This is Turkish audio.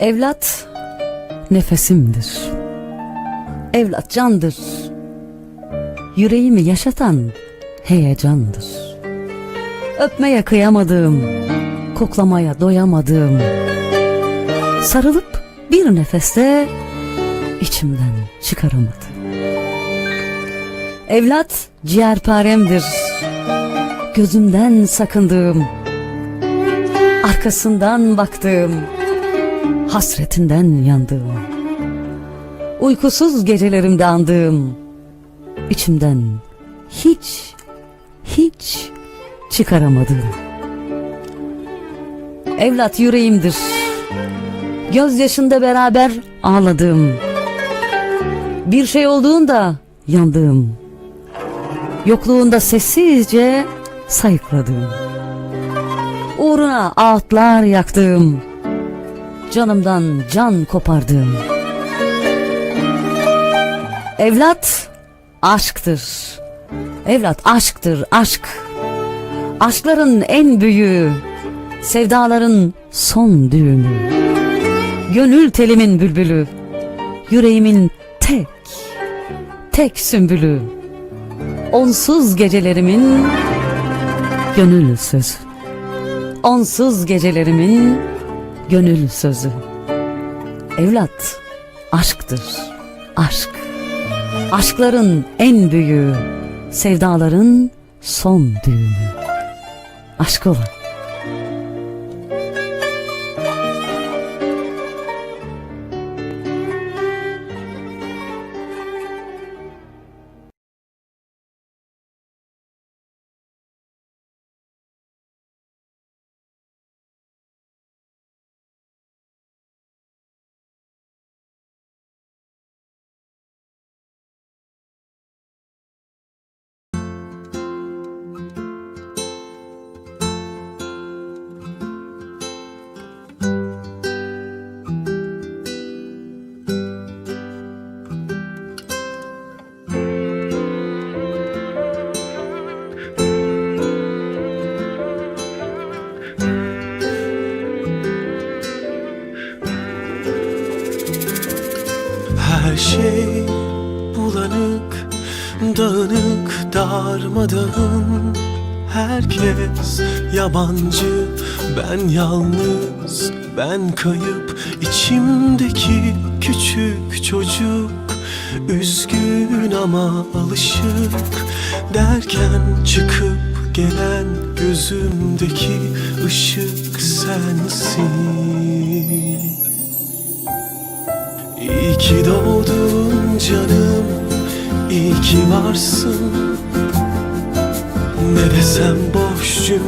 Evlat nefesimdir. Evlat candır. Yüreğimi yaşatan heyecandır. Öpmeye kıyamadığım, koklamaya doyamadığım, sarılıp bir nefeste içimden çıkaramadım. Evlat ciğerparemdir. Gözümden sakındığım, arkasından baktığım, hasretinden yandığım, uykusuz gecelerimde andığım, içimden hiç, hiç çıkaramadığım. Evlat yüreğimdir. Gözyaşında beraber ağladığım. Bir şey olduğunda yandığım. Yokluğunda sessizce sayıkladığım. Uğruna ağıtlar yaktığım. Canımdan can kopardığım. Evlat aşktır. Evlat aşktır, aşk. Aşkların en büyüğü, sevdaların son düğümü. Gönül telimin bülbülü, yüreğimin tek, tek sümbülü. Onsuz gecelerimin gönül. Onsuz gecelerimin gönül sözü. Evlat aşktır, aşk. Aşkların en büyüğü, sevdaların son düğümü. Aşk olan. Şey bulanık, dağınık, darmadağın. Herkes yabancı, ben yalnız, ben kayıp. İçimdeki küçük çocuk Üzgün ama alışık. Derken çıkıp gelen gözümdeki ışık sensin İyi ki doğdun canım, iyi varsın. Ne desem boş cümle